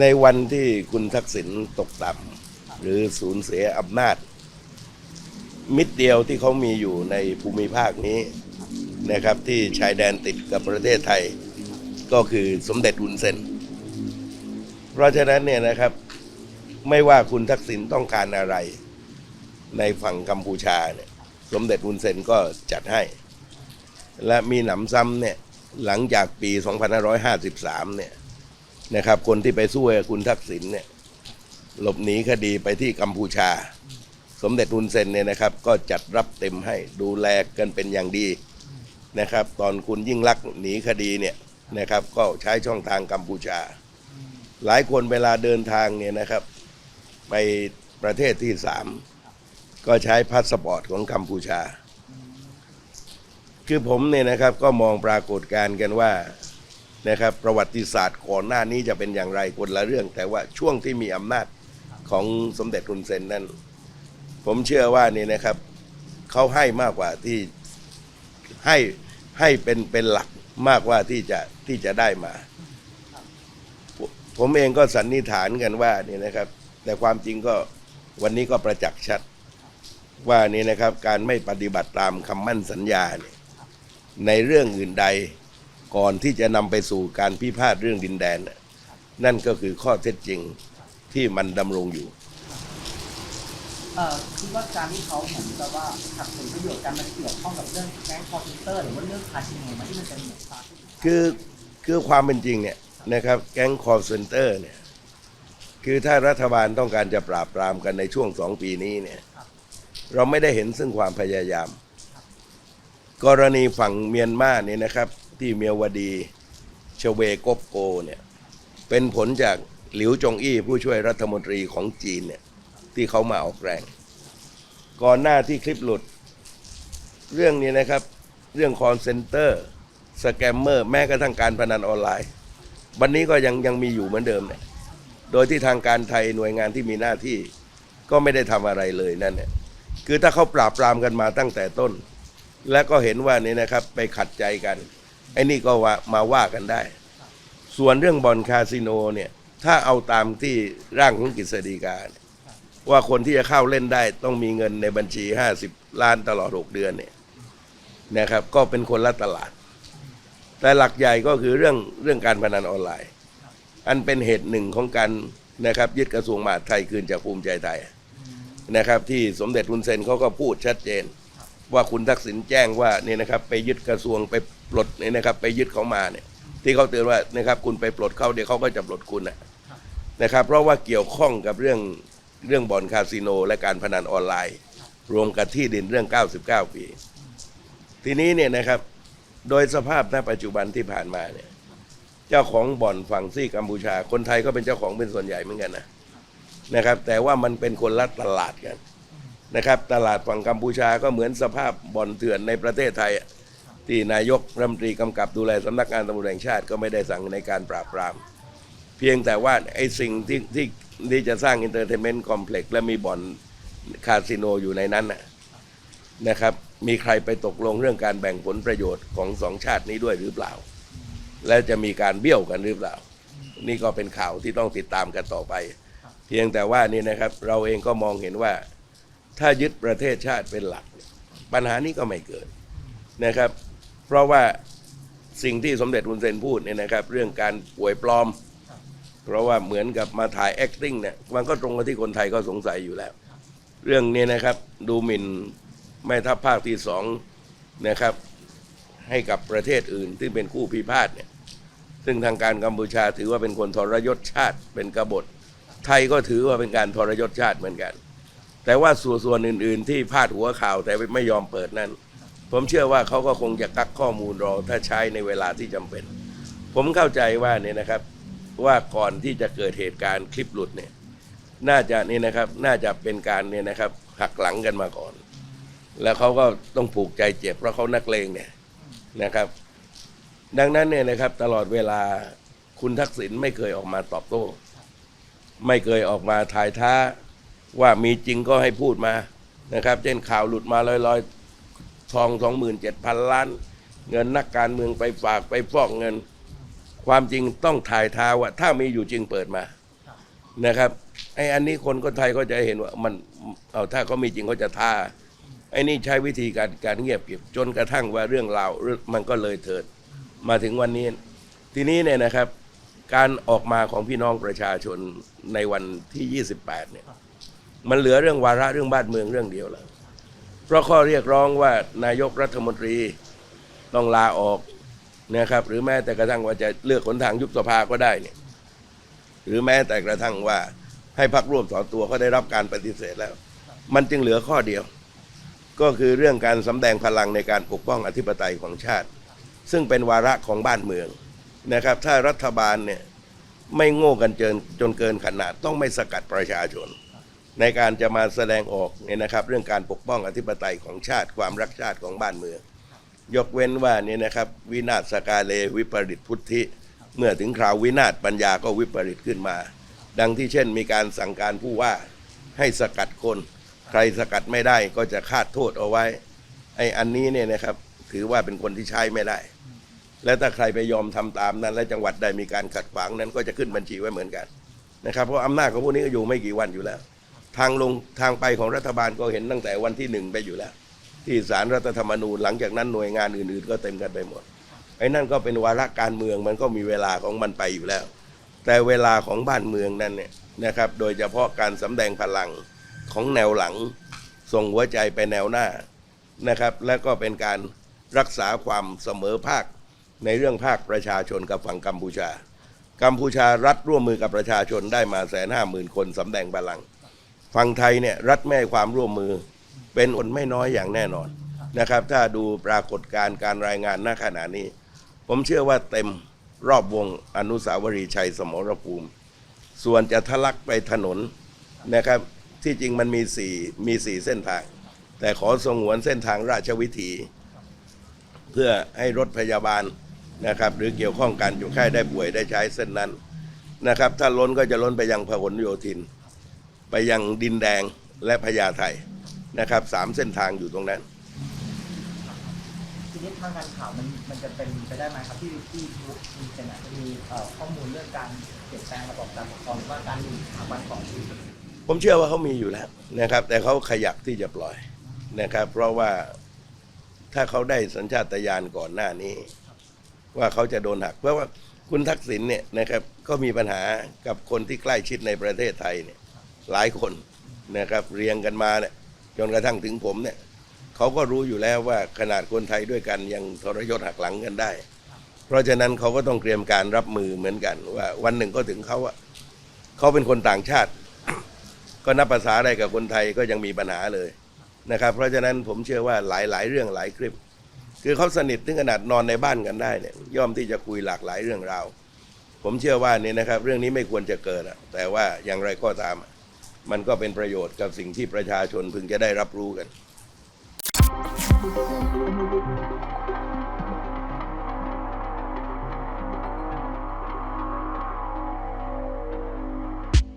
ในวันที่คุณทักษิณตกต่ำหรือสูญเสียอำนาจ มิตรเดียวที่เขามีอยู่ในภูมิภาคนี้นะครับ ที่ชายแดนติดกับประเทศไทย ก็คือสมเด็จอุนเซนเพราะฉะนั้นเนี่ยนะครับ ไม่ว่าคุณทักษิณต้องการอะไร ในฝั่งกัมพูชาเนี่ยสมเด็จอุนเซนก็จัดให้ และมีหนำซ้ำเนี่ยหลังจากปี 2553 เนี่ย นะครับ คนที่ไปสู้กับคุณทักษิณเนี่ยหลบหนีคดีไปที่กัมพูชา สมเด็จอุนเซนเนี่ยนะครับ ก็จัดรับเต็มให้ดูแลกันเป็นอย่างดีนะครับ ตอนคุณยิ่งลักษณ์หนีคดีเนี่ยนะครับ ก็ใช้ช่องทางกัมพูชา หลายคนเวลาเดินทางเนี่ยนะครับ ไปประเทศที่สามก็ใช้พาสปอร์ตของกัมพูชา คือผมเนี่ยนะครับก็มองปรากฏการณ์กันว่า นะครับประวัติศาสตร์ก่อนหน้านี้จะเป็นอย่างไรคนละเรื่อง แต่ว่าช่วงที่มีอำนาจของสมเด็จคุนเซนนั้น ผมเชื่อว่านี่นะครับเขาให้มากกว่าที่ให้ให้เป็นเป็นหลักมากกว่าที่จะที่จะได้มา ผมเองก็สันนิษฐานกันว่านี่นะครับ แต่ความจริงก็วันนี้ก็ประจักษ์ชัดว่านี่นะครับการไม่ปฏิบัติตามคำมั่นสัญญาเนี่ยในเรื่องอื่นใด ก่อนที่จะนำไปสู่การพิพาทเรื่องดินแดนน่ะนั่นก็คือข้อเท็จจริงที่มันดำรงอยู่เอ่อคิดว่าการที่เขาเหมือนกับว่าขัดผลประโยชน์กันมันเกี่ยวข้องกับเรื่องแก๊งคอร์เซนเตอร์หรือว่าเรื่องคาสิโนไหมาที่มันเป็นเหมือนฟาสคือคือความเป็นจริงเนี่ยนะครับแก๊งคอร์เซนเตอร์เนี่ยคือถ้ารัฐบาลต้องการจะปราบปรามกันในช่วงสองปีนี้เนี่ยเราไม่ได้เห็นซึ่งความพยายาม กรณีฝั่งเมียนมาเนี่ยนะครับ ที่เมียวดีชเวกบโกเนี่ยเป็นผลจากหลิวจงอี้ผู้ช่วยรัฐมนตรีของจีนเนี่ยที่เขามาออกแรง ก่อนหน้าที่คลิปหลุด เรื่องนี้นะครับ เรื่องคอนเซนเตอร์สแกมเมอร์แม้กระทั่งการพนันออนไลน์ วันนี้ก็ยังยังมีอยู่เหมือนเดิมเนี่ยโดยที่ทางการไทยหน่วยงานที่มีหน้าที่ก็ไม่ได้ทำอะไรเลยนั่นเนี่ยคือถ้าเขาปราบปรามกันมาตั้งแต่ต้น และก็เห็นว่านี่นะครับไปขัดใจกัน ไอ้นี่ก็ว่ามาว่ากันได้ ส่วนเรื่องบอลคาสิโนเนี่ยถ้าเอาตามที่ร่างของกฤษฎีกาว่าคนที่จะเข้าเล่นได้ต้องมีเงินในบัญชี 50 ล้านตลอด 6 เดือนเนี่ยนะครับ ก็เป็นคนละตลาด แต่หลักใหญ่ก็คือเรื่องเรื่องการพนันออนไลน์ อันเป็นเหตุหนึ่งของการนะครับยึดกระทรวงมหาดไทยคืนจากภูมิใจไทยนะครับ ที่สมเด็จทุนเซนเขาก็พูดชัดเจน ว่าคุณทักษิณแจ้งว่าเนี่ยนะครับ ไปยึดกระทรวงไป ปลดเนี่ยนะครับ ไปยึดเขามาเนี่ย ที่เขาเตือนว่านะครับ คุณไปปลดเขาเดี๋ยวเขาก็จะปลดคุณนะนะครับ เพราะว่าเกี่ยวข้องกับเรื่องเรื่องบ่อนคาสิโน และการพนันออนไลน์ รวมกับที่ดินเรื่อง 99 ปี ทีนี้เนี่ยนะครับ โดยสภาพณปัจจุบันที่ผ่านมาเนี่ย เจ้าของบ่อนฝั่งซี่กัมพูชา คนไทยก็เป็นเจ้าของเป็นส่วนใหญ่เหมือนกันนะนะครับ แต่ว่ามันเป็นคนละตลาดกันนะครับ ตลาดฝั่งกัมพูชาก็เหมือนสภาพบ่อนเถื่อนในประเทศไทย ที่นายกรัฐมนตรีกำกับดูแลสำนักงานตำรวจแห่งชาติก็ไม่ได้สั่งในการปราบปราม เพียงแต่ว่าไอ้สิ่งที่ที่ที่จะสร้างอินเตอร์เทนเมนต์คอมเพล็กซ์และมีบ่อนคาสิโนอยู่ในนั้นนะนะครับ มีใครไปตกลงเรื่องการแบ่งผลประโยชน์ของสองชาตินี้ด้วยหรือเปล่า และจะมีการเบี้ยวกันหรือเปล่า นี่ก็เป็นข่าวที่ต้องติดตามกันต่อไป เพียงแต่ว่านี่นะครับ เราเองก็มองเห็นว่า ถ้ายึดประเทศชาติเป็นหลัก ปัญหานี้ก็ไม่เกิดนะครับ เพราะว่าสิ่งที่สมเด็จอุนเซนพูดเนี่ยนะครับ เรื่องการป่วยปลอม เพราะว่าเหมือนกับมาถ่าย acting เนี่ยมันก็ตรงกับที่คนไทยก็สงสัยอยู่แล้ว เรื่องนี้นะครับดูหมิ่นแม่ทัพภาคที่สองนะครับ ให้กับประเทศอื่นที่เป็นคู่พิพาทเนี่ยซึ่งทางการกัมพูชาถือว่าเป็นคนทรยศชาติ เป็นกบฏ ไทยก็ถือว่าเป็นการทรยศชาติเหมือนกัน แต่ว่าส่วนส่วนอื่น ๆ ที่พาดหัวข่าวแต่ไม่ยอมเปิดนั้น ผมเชื่อว่าเขาก็คงจะกักข้อมูลเรอถ้าใช้ในเวลาที่จำเป็น ผมเข้าใจว่าเนี่ยนะครับว่าก่อนที่จะเกิดเหตุการณ์คลิปหลุดเนี่ยน่าจะนี่นะครับน่าจะเป็นการเนี่ยนะครับหักหลังกันมาก่อน แล้วเขาก็ต้องผูกใจเจ็บเพราะเขานักเลงเนี่ยนะครับ ดังนั้นเนี่ยนะครับตลอดเวลาคุณทักษิณไม่เคยออกมาตอบโต้ ไม่เคยออกมาถ่ายท้าว่ามีจริงก็ให้พูดมานะครับ เช่นข่าวหลุดมาลอยๆ ทองสองหมื่นเจ็ดพันล้าน เงินนักการเมืองไปฝากไปฟอกเงิน ความจริงต้องถ่ายทาว่าถ้ามีอยู่จริงเปิดมานะครับไอ้อันนี้คนคนไทยก็จะเห็นว่ามันเอาถ้าเขามีจริงเขาจะท่าไอ้นี่ใช้วิธีการการเงียบเก็บจนกระทั่งว่าเรื่องราวเรื่องมันก็เลยเถิด มาถึงวันนี้ ทีนี้เนี่ยนะครับ การออกมาของพี่น้องประชาชนในวันที่ 28 เนี่ย มันเหลือเรื่องวาระเรื่องบ้านเมืองเรื่องเดียวแล้ว เพราะข้อเรียกร้องว่านายกรัฐมนตรีต้องลาออกนะครับ หรือแม้แต่กระทั่งว่าจะเลือกหนทางยุบสภาก็ได้เนี่ย หรือแม้แต่กระทั่งว่าให้พักร่วมสอนตัวก็ได้รับการปฏิเสธแล้ว มันจึงเหลือข้อเดียว ก็คือเรื่องการสำแดงพลังในการปกป้องอธิปไตยของชาติ ซึ่งเป็นวาระของบ้านเมืองนะครับ ถ้ารัฐบาลเนี่ยไม่โง่กันเกินจนเกินขนาดต้องไม่สกัดประชาชน ในการจะมาแสดงออกเนี่ยนะครับ เรื่องการปกป้องอธิปไตยของชาติความรักชาติของบ้านเมือง ยกเว้นว่าเนี่ยนะครับ วินาศสกาเลวิปริตพุทธิ เมื่อถึงคราววินาศปัญญาก็วิปริตขึ้นมา ดังที่เช่น มีการสั่งการผู้ว่าให้สกัดคน ใครสกัดไม่ได้ก็จะคาดโทษเอาไว้ไอ้อันนี้เนี่ยนะครับถือว่าเป็นคนที่ใช้ไม่ได้ และถ้าใครไปยอมทำตามนั้น และจังหวัดใดมีการขัดขวางนั้นก็จะขึ้นบัญชีไว้เหมือนกันนะครับเพราะอำนาจของพวกนี้ก็อยู่ไม่กี่วันอยู่แล้ว ทางลงทางไปของรัฐบาลก็เห็นตั้งแต่วันที่หนึ่งไปอยู่แล้ว ที่สารรัฐธรรมนูญหลังจากนั้นหน่วยงานอื่นๆ ก็เต็มกันไปหมดไอ้นั่นก็เป็นวาระการเมืองมันก็มีเวลาของมันไปอยู่แล้ว แต่เวลาของบ้านเมืองนั้นเนี่ยนะครับ โดยเฉพาะการสำแดงพลังของแนวหลัง ส่งหัวใจไปแนวหน้านะครับ และก็เป็นการรักษาความเสมอภาคในเรื่องภาคประชาชนกับฝั่งกัมพูชา กัมพูชารัฐร่วมมือกับประชาชนได้มาแสนห้าหมื่นคนสำแดงพลัง ฝั่งไทยเนี่ยรัฐไม่ให้ความร่วมมือ เป็นคนไม่น้อยอย่างแน่นอนนะครับ ถ้าดูปรากฏการณ์การรายงานณขณะนี้ ผมเชื่อว่าเต็มรอบวงอนุสาวรีย์ชัยสมรภูมิ ส่วนจะทะลักไปถนนนะครับ ที่จริงมันมีสี่มีสี่เส้นทาง แต่ขอสงวนเส้นทางราชวิถี เพื่อให้รถพยาบาลนะครับ หรือเกี่ยวข้องกันอยู่ค่ายได้ป่วยได้ใช้เส้นนั้นนะครับ ถ้าล้นก็จะล้นไปยังพหลโยธิน ไปยังดินแดงและพญาไทนะครับสามเส้นทางอยู่ตรงนั้น ทีนี้ทางการข่าวมันมันจะเป็นไปได้ไหมครับที่ที่มีเซนอาจจะมีเอ่อข้อมูลเรื่องการเปลี่ยนแปลงระบบการปกครองหรือว่าการมีสถาบันของที่ผมเชื่อว่าเขามีอยู่แล้วนะครับ แต่เขาขยักที่จะปล่อยนะครับ เพราะว่าถ้าเขาได้สัญชาตญาณก่อนหน้านี้ ว่าเขาจะโดนหัก เพราะว่าคุณทักษิณเนี่ยนะครับก็มีปัญหากับคนที่ใกล้ชิดในประเทศไทยเนี่ย หลายคนนะครับเรียงกันมาเนี่ยจนกระทั่งถึงผมเนี่ยเขาก็รู้อยู่แล้วว่าขนาดคนไทยด้วยกันยังทรยศหักหลังกันได้ เพราะฉะนั้นเขาก็ต้องเตรียมการรับมือเหมือนกัน ว่าวันหนึ่งก็ถึงเขาอะเขาเป็นคนต่างชาติ ก็นับภาษาอะไรกับคนไทยก็ยังมีปัญหาเลยนะครับ เพราะฉะนั้นผมเชื่อว่าหลายหลายเรื่องหลายคลิป คือเขาสนิทถึงขนาดนอนในบ้านกันได้เนี่ยย่อมที่จะคุยหลากหลายเรื่องราวผมเชื่อว่านี่นะครับ เรื่องนี้ไม่ควรจะเกิดอะแต่ว่าอย่างไรก็ตามอะ มันก็เป็นประโยชน์กับสิ่งที่ประชาชนพึงจะได้รับรู้กัน